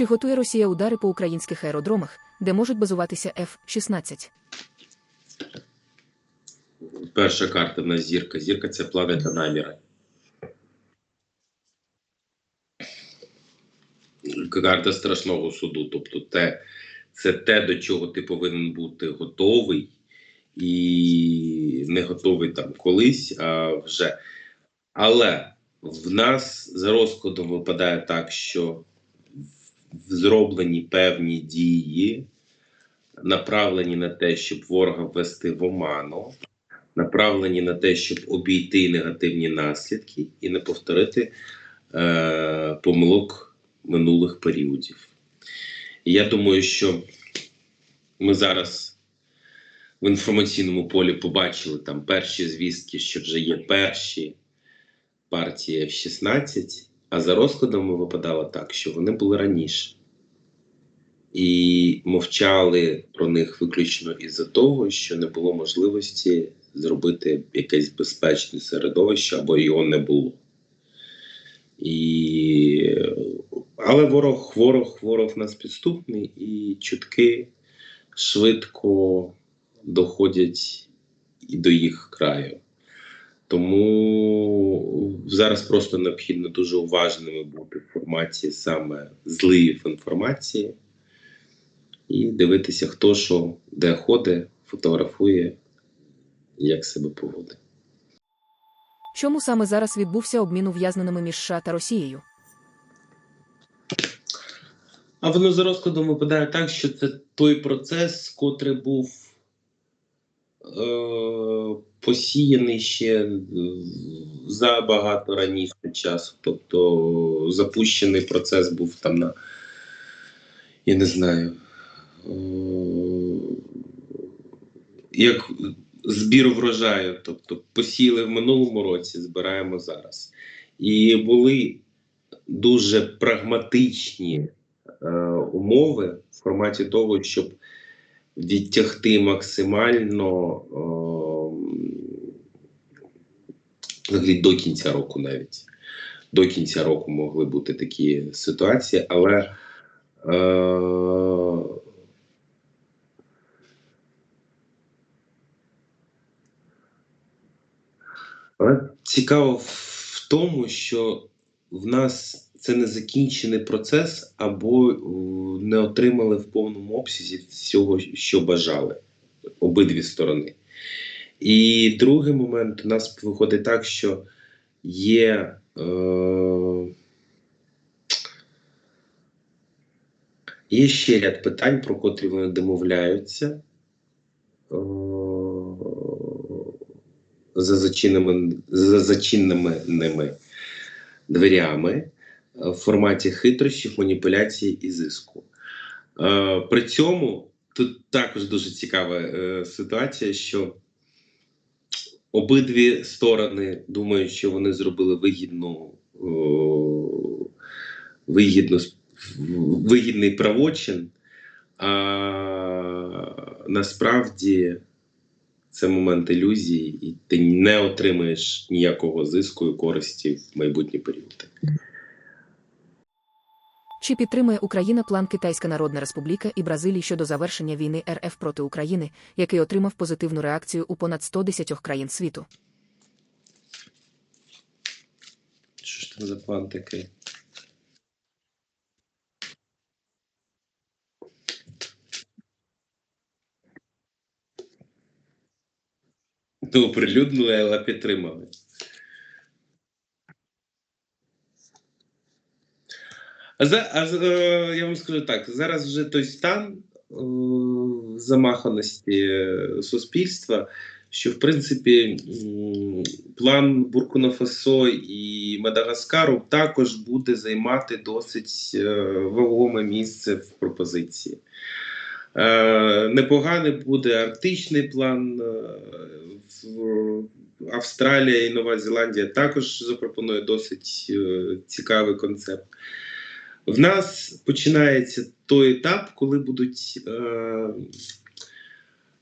Чи готує Росія удари по українських аеродромах, де можуть базуватися F-16? Перша карта в нас зірка. Зірка це планета наміра. Карта страшного суду. Тобто, те, це те, до чого ти повинен бути готовий, і не готовий там колись, а вже. Але в нас за розкладом випадає так, що зроблені певні дії, направлені на те, щоб ворога ввести в оману направлені на те, щоб обійти негативні наслідки і не повторити е, помилок минулих періодів. І я думаю, що ми зараз в інформаційному полі побачили там перші звістки, що вже є перші партії F-16, а за розкладами випадало так, що вони були раніше. І мовчали про них виключно із-за того, що не було можливості зробити якесь безпечне середовище або його не було. І... Але ворог, ворог, ворог нас підступний, і чутки швидко доходять і до їх краю. Тому зараз просто необхідно дуже уважними бути в форматі саме зливів інформації і дивитися, хто що де ходить, фотографує, як себе поводить. Чому саме зараз відбувся обмін ув'язненими між США та Росією? А воно за розкладом випадає так, що це той процес, котрий був е, посіяний ще е, забагато раніше часу. Тобто запущений процес був там на, я не знаю, е, як збір врожаю. Тобто посіяли в минулому році, збираємо зараз. І були дуже прагматичні е, умови в форматі того, щоб відтягти максимально е, взагалі до кінця року навіть. До кінця року могли бути такі ситуації, але е, але цікаво в тому, що в нас це не закінчений процес, або е, не отримали в повному обсязі всього, що бажали обидві сторони. І другий момент у нас виходить так, що є. Е- Є ще ряд питань, про котрі вони домовляються е- за зачиненими, за зачиненими ними дверями е, в форматі хитрощів, маніпуляцій і зиску. Е, При цьому тут також дуже цікава ситуація, що обидві сторони думають, що вони зробили вигідну, вигідну вигідний правочин, а насправді це момент ілюзії, і ти не отримаєш ніякого зиску і користі в майбутні періоди. Чи підтримує Україна план Китайська Народна Республіка і Бразилії щодо завершення війни РФ проти України, який отримав позитивну реакцію у понад 110 країн світу? Що ж там за план такий? Ну, оприлюднили, але підтримали. За, а е, я вам скажу так: зараз вже той стан е, замаханості е, суспільства, що в принципі план Буркуна Фасо і Мадагаскару також буде займати досить е, вагоме місце в пропозиції. Е, непоганий буде арктичний план. е, Австралія і Нова Зеландія також запропонує досить е, цікавий концепт. В нас починається той етап, коли будуть е,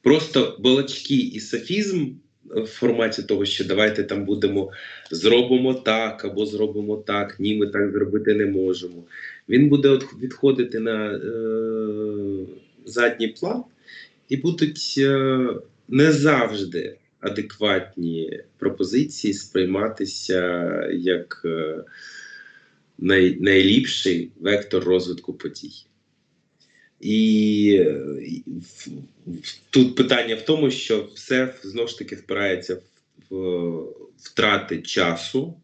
просто балачки і софізм в форматі того, що давайте там будемо зробимо так або зробимо так, ні, ми так зробити не можемо. він буде відходити на е, задній план, і будуть е, не завжди адекватні пропозиції сприйматися як е, най, найліпший вектор розвитку подій. І тут питання в тому, що все знову ж таки впирається в, втрати часу,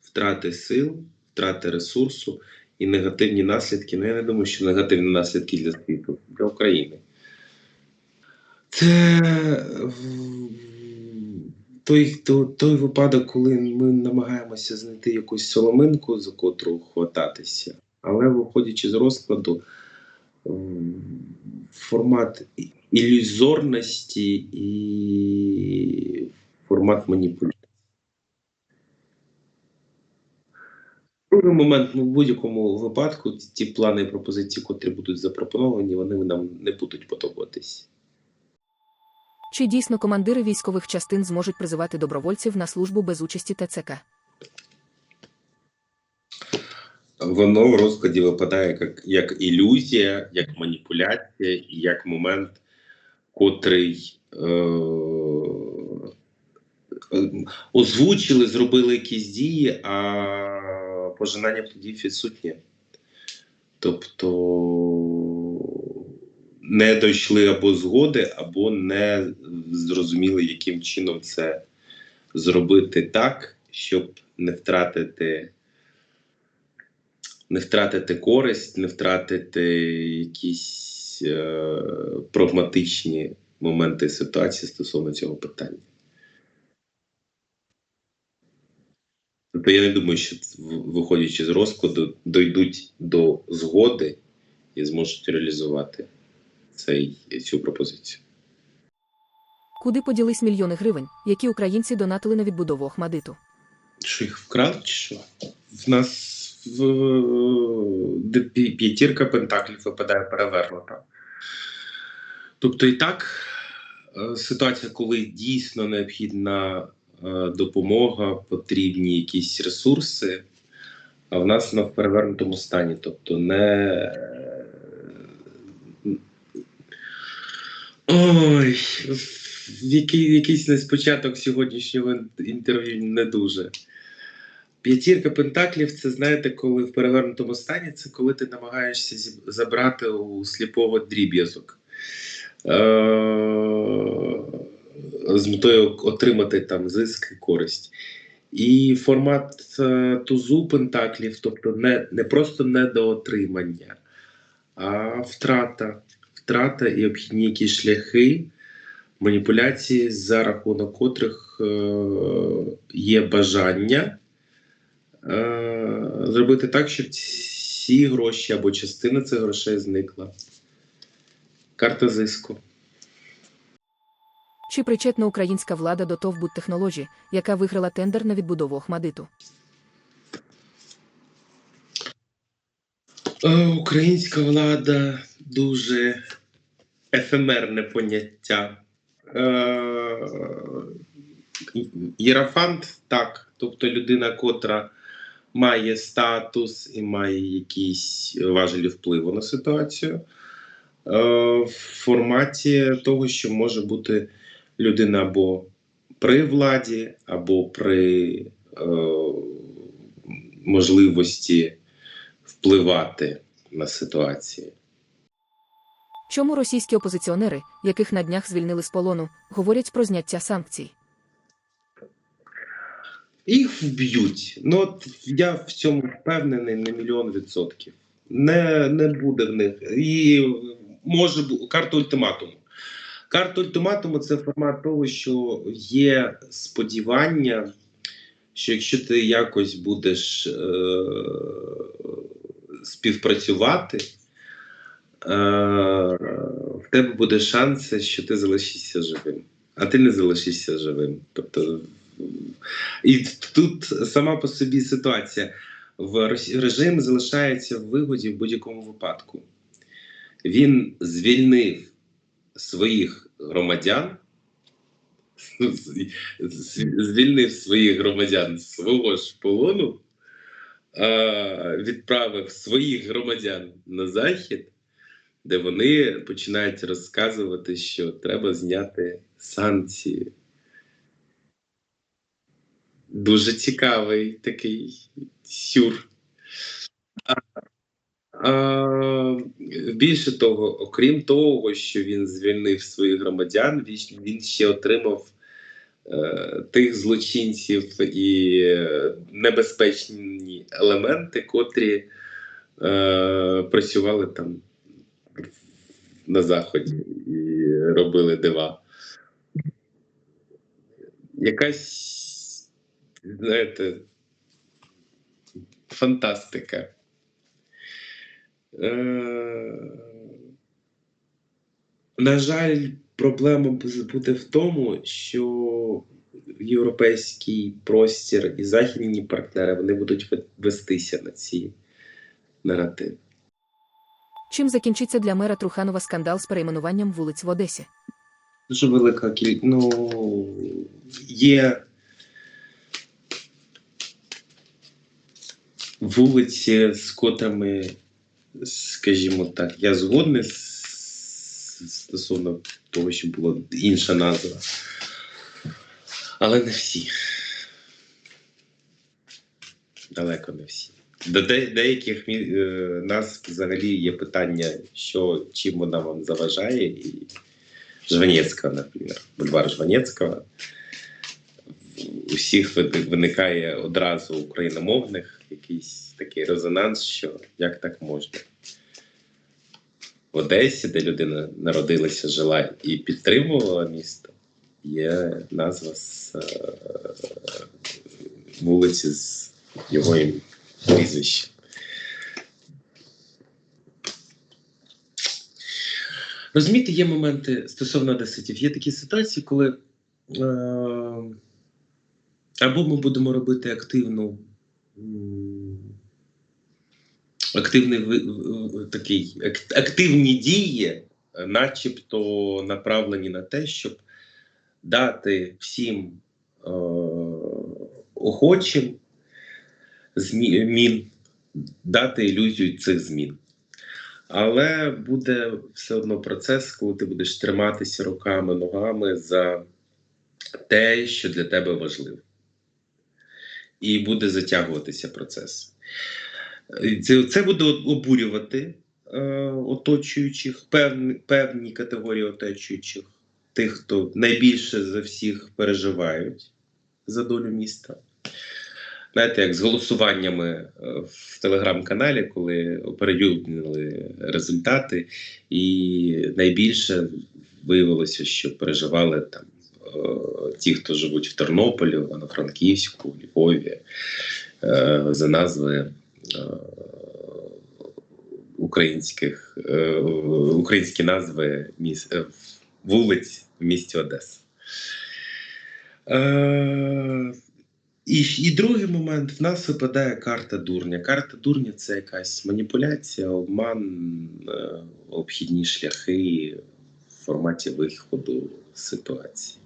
втрати сил, втрати ресурсу і негативні наслідки. Ну, я не думаю, що негативні наслідки для світу, для України. Це той, той, той випадок, коли ми намагаємося знайти якусь соломинку, за котру хвататися, але виходячи з розкладу, формат ілюзорності і формат маніпуляції. Другий момент, ну, в будь-якому випадку, ті плани і пропозиції, котрі будуть запропоновані, вони нам не будуть подобатись. Чи дійсно командири військових частин зможуть призивати добровольців на службу без участі ТЦК? Воно в розкладі випадає як, як ілюзія, як маніпуляція як момент, котрий е, озвучили, зробили якісь дії, а пожинання тоді відсутнє. Тобто не дійшли або згоди, або не зрозуміли, яким чином це зробити так, щоб не втратити не втратити користь, не втратити якісь е, прагматичні моменти ситуації стосовно цього питання. Тобто я не думаю, що виходячи з розкладу, дійдуть до згоди і зможуть реалізувати цей, цю пропозицію. Куди поділись мільйони гривень, які українці донатили на відбудову Охмадиту? Що їх вкрали, чи що? В нас в, п'ятірка пентаклів випадає перевернута. Тобто, і так, е, ситуація, коли дійсно необхідна е, допомога, потрібні якісь ресурси, а в нас вона в перевернутому стані. Тобто, не. Ой, який, якийсь на початок сьогоднішнього інтерв'ю не дуже. П'ятірка пентаклів це знаєте, коли в перевернутому стані, це коли ти намагаєшся забрати у сліпого дріб'язок. Е- з метою отримати там зиск і користь. І формат е, тузу пентаклів, тобто не, не просто недоотримання, а втрата. Втрата і обхідні якісь шляхи маніпуляції, за рахунок котрих е, є бажання е, зробити так, щоб ці гроші або частина цих грошей зникла. Карта зиску. Чи причетна українська влада до ТОВ «Будтехнолоджі», яка виграла тендер на відбудову Охмадиту? Е, Українська влада дуже ефемерне поняття. Е, Єрафант так, тобто людина, котра має статус і має якісь важелі впливу на ситуацію. Е, В форматі того, що може бути людина або при владі, або при е, можливості впливати на ситуації. Чому російські опозиціонери, яких на днях звільнили з полону, говорять про зняття санкцій? Їх вб'ють. Ну от я в цьому впевнений на мільйон відсотків. Не, не буде в них. І може бу- карта ультиматуму. Карта ультиматуму це формат того, що є сподівання, що якщо ти якось будеш е- співпрацювати, в тебе буде шанс, що ти залишишся живим. А ти не залишишся живим. Тобто і тут сама по собі ситуація. В режим залишається в вигоді в будь-якому випадку. Він звільнив своїх громадян, звільнив своїх громадян з свого ж полону, е, відправив своїх громадян на захід, де вони починають розказувати, що треба зняти санкції. Дуже цікавий такий сюр. А, а, більше того, окрім того, що він звільнив своїх громадян, він, ще отримав е, тих злочинців і небезпечні елементи, котрі е, працювали там на заході і робили дива. Якась, знаєте, фантастика. Е, на жаль, проблема буде в тому, що європейський простір і західні партнери вони будуть вестися на ці наративи. Чим закінчиться для мера Труханова скандал з перейменуванням вулиць в Одесі? Дуже велика кількість. Ну, є вулиці, з котрими, скажімо так, я згодний стосовно того, що була інша назва. Але не всі. Далеко не всі. До де- деяких мі- е, нас взагалі є питання, що чим вона вам заважає, і Жванецького, наприклад, бульвар Жванецького. У всіх виникає одразу україномовних якийсь такий резонанс, що як так можна. В Одесі, де людина народилася, жила і підтримувала місто, є назва з е, вулиці з його ім- прізвищем. Розумієте, є моменти стосовно одеситів. Є такі ситуації, коли е, або ми будемо робити активну, активний такий, активні дії, начебто направлені на те, щоб дати всім е, охочим змін, дати ілюзію цих змін. Але буде все одно процес, коли ти будеш триматися руками, ногами за те, що для тебе важливо. І буде затягуватися процес. Це, це буде обурювати е, оточуючих, певні, певні категорії оточуючих, тих, хто найбільше за всіх переживають за долю міста. Знаєте, як з голосуваннями е, в телеграм-каналі, коли оприлюднили результати, і найбільше виявилося, що переживали там е, ті, хто живуть в Тернополі, Івано-Франківську, Львові, е, за назви українських українські назви міс, вулиць в місті Одеса. І, і другий момент в нас випадає карта дурня. Карта дурня це якась маніпуляція, обман, е, обхідні шляхи в форматі виходу ситуації.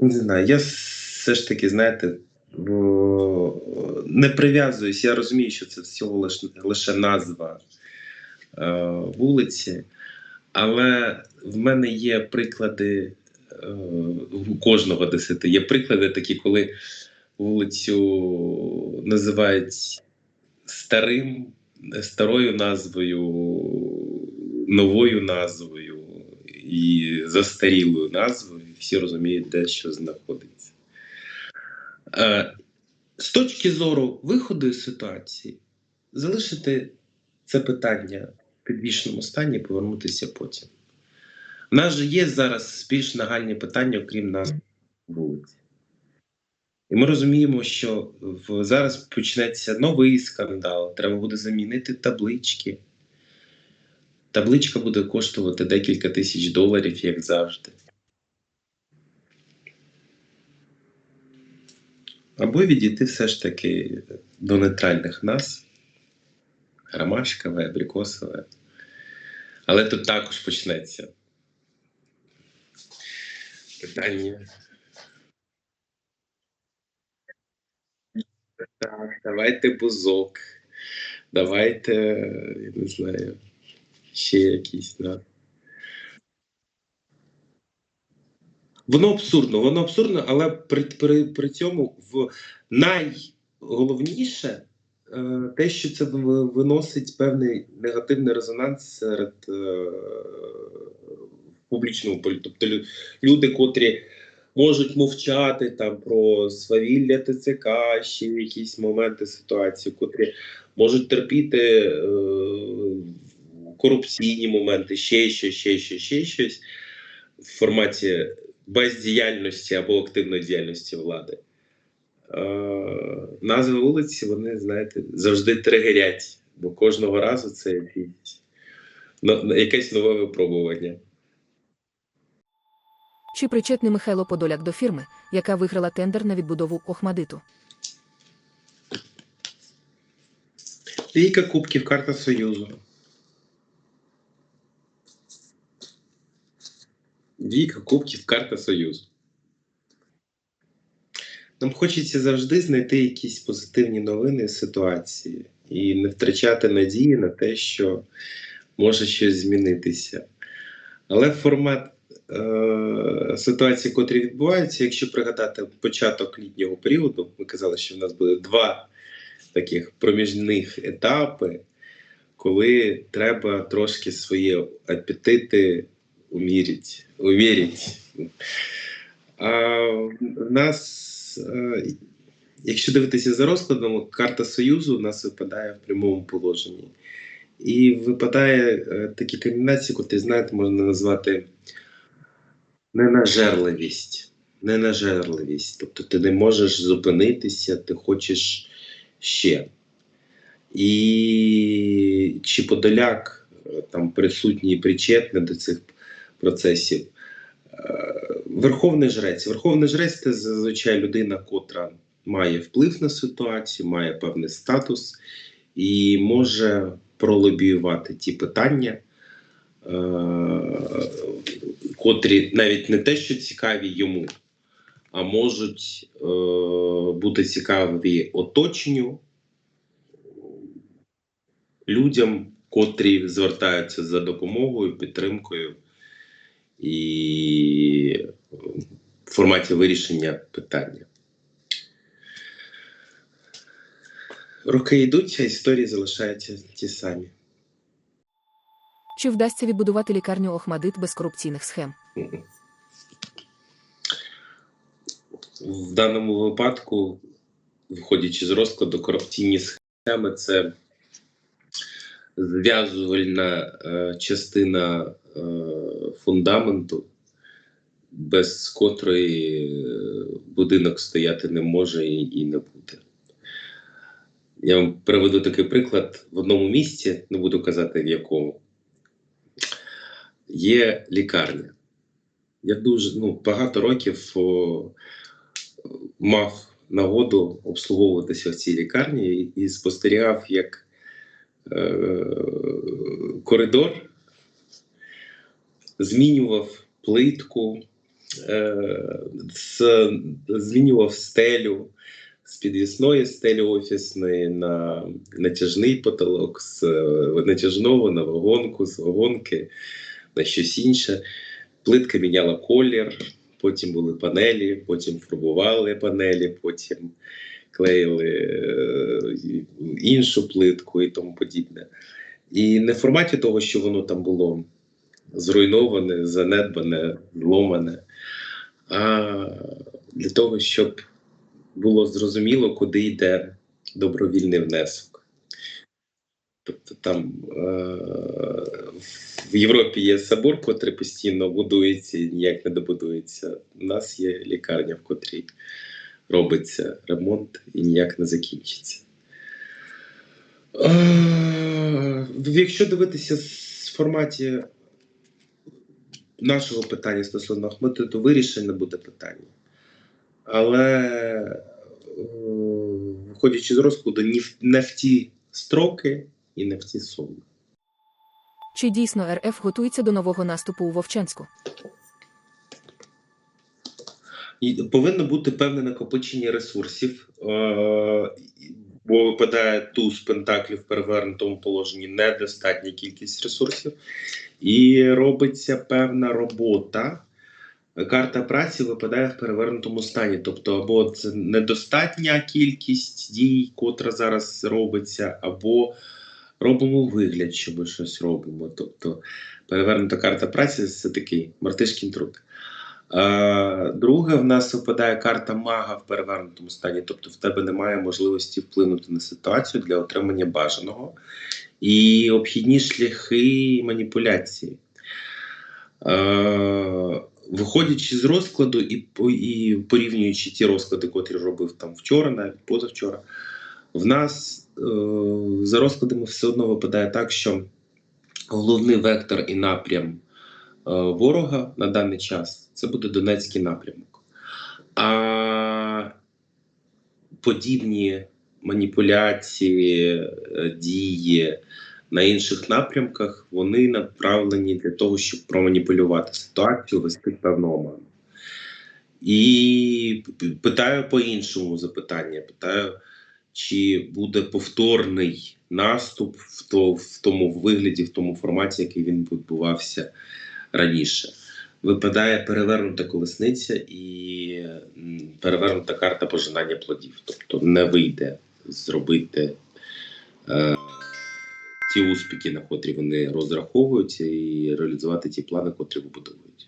Не знаю, я все ж таки, знаєте, не прив'язуюсь. Я розумію, що це всього лише, лише назва е, вулиці. Але в мене є приклади е, у кожного десяти. Є приклади такі, коли вулицю називають старим, старою назвою, новою назвою і застарілою назвою. Всі розуміють, де що знаходиться. Е, З точки зору виходу із ситуації, залишити це питання підвішеному стані повернутися потім. У нас же є зараз більш нагальні питання, окрім нас вулиці. І ми розуміємо, що зараз почнеться новий скандал. Треба буде замінити таблички. Табличка буде коштувати декілька тисяч доларів, як завжди. Або відійти все ж таки до нейтральних нас. Ромашкове, абрикосове. Але тут також почнеться Питання. Так, давайте бузок. Давайте, я не знаю, ще якісь, да. Воно абсурдно, воно абсурдно, але при, при, при цьому в найголовніше те, що це виносить певний негативний резонанс серед е, в полі. Тобто люди, котрі можуть мовчати там про свавілля ТЦК, ще якісь моменти ситуації, котрі можуть терпіти е, корупційні моменти, ще ще, ще, ще, ще щось в форматі бездіяльності або активної діяльності влади. Е, назви вулиці, вони, знаєте, завжди тригерять, бо кожного разу це якийсь, якесь нове випробування. Чи причетний Михайло Подоляк до фірми, яка виграла тендер на відбудову Охмадиту? Трійка кубків, карта Союзу. Двійка кубків, карта Союзу. Нам хочеться завжди знайти якісь позитивні новини з ситуації і не втрачати надії на те, що може щось змінитися. Але формат е- ситуації, котрі відбуваються, якщо пригадати початок літнього періоду, ми казали, що в нас буде два таких проміжних етапи, коли треба трошки свої апетити умірити. А в нас, е, якщо дивитися за розкладом, карта Союзу у нас випадає в прямому положенні. І випадає е, такі комбінації, котрі, знаєте, можна назвати ненажерливість. Ненажерливість. Тобто ти не можеш зупинитися, ти хочеш ще. І чи Подоляк е, там присутній і причетний до цих процесів. Верховний жрець. Верховний жрець це зазвичай людина, котра має вплив на ситуацію, має певний статус і може пролобіювати ті питання, е, котрі навіть не те, що цікаві йому, а можуть е, бути цікаві оточенню людям, котрі звертаються за допомогою, підтримкою і в форматі вирішення питання. Роки йдуть, а історії залишаються ті самі. Чи вдасться відбудувати лікарню Охмадит без корупційних схем? В даному випадку, виходячи з розкладу, корупційні схеми це зв'язувальна е, частина е, фундаменту, без котрої е, будинок стояти не може і, не буде. Я вам приведу такий приклад в одному місці, не буду казати в якому. Є лікарня. Я дуже ну, багато років о, мав нагоду обслуговуватися в цій лікарні і спостерігав, як е, коридор змінював плитку, е, змінював стелю з підвісної стелі офісної на натяжний потолок, з е, натяжного на вагонку, з вагонки на щось інше. Плитка міняла колір, потім були панелі, потім фарбували панелі, потім клеїли е, іншу плитку і тому подібне. І не в форматі того, що воно там було зруйноване, занедбане, зломане, а для того, щоб було зрозуміло, куди йде добровільний внесок. Тобто там е- в Європі є собор, котрий постійно будується і ніяк не добудується. У нас є лікарня, в котрій робиться ремонт і ніяк не закінчиться. Е, Якщо дивитися з форматі нашого питання стосовно Ахмету, то вирішення буде питання. Але е, виходячи з розкладу, ні в- не в ті строки і не в ті суми. Чи дійсно РФ готується до нового наступу у Вовчанську? І повинно бути певне накопичення ресурсів, е, бо випадає туз пентаклів в перевернутому положенні недостатня кількість ресурсів, і робиться певна робота. Карта праці випадає в перевернутому стані. Тобто, або це недостатня кількість дій, котра зараз робиться, або робимо вигляд, що ми щось робимо. Тобто, перевернута карта праці це такий мартишкін труд. Е, Друге, в нас випадає карта мага в перевернутому стані, тобто в тебе немає можливості вплинути на ситуацію для отримання бажаного і обхідні шляхи маніпуляції. Е, Виходячи з розкладу і, і порівнюючи ті розклади, котрі робив там вчора, навіть позавчора, в нас е, за розкладами все одно випадає так, що головний вектор і напрям е, ворога на даний час це буде Донецький напрямок. А подібні маніпуляції, е, дії на інших напрямках вони направлені для того, щоб проманіпулювати ситуацію, вести певну оману. І питаю по-іншому запитання: питаю, чи буде повторний наступ в, то, в тому вигляді, в тому форматі, який він відбувався раніше. Випадає перевернута колесниця і перевернута карта пожинання плодів. Тобто не вийде зробити е, ті успіхи, на котрі вони розраховуються, і реалізувати ті плани, котрі вибудовують.